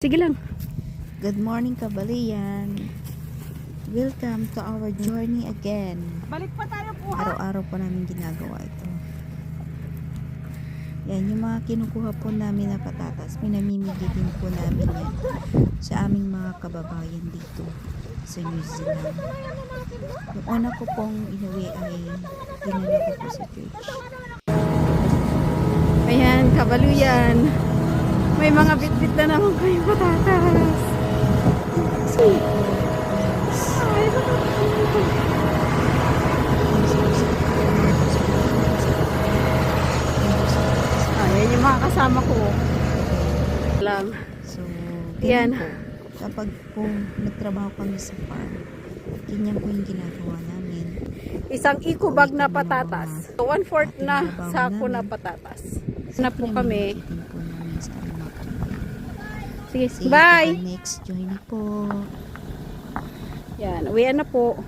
Sige lang. Good morning, Kabalian. Welcome to our journey again. Balik pa tayo po Araw-araw po namin ginagawa ito. Yan, yung mga kinukuha po namin na patatas, pinamimigay din po namin yan sa aming mga kababayan dito sa New Zealand. Yung una ko pong inuwi ay dinala ko po sa church. Ayan, kabaluyan. May mga bit-bit na naman kayong patatas. Ay, Ayan yung mga kasama ko. Lang. So, Yan. po. Kapag po nagtrabaho kami sa farm, ganyan po yung ginagawa namin. Isang eco bag na patatas. So, one fourth na sako na patatas. Na po kami. Po namin sa. Sige, See bye! next journey po. Yan, uwian na po.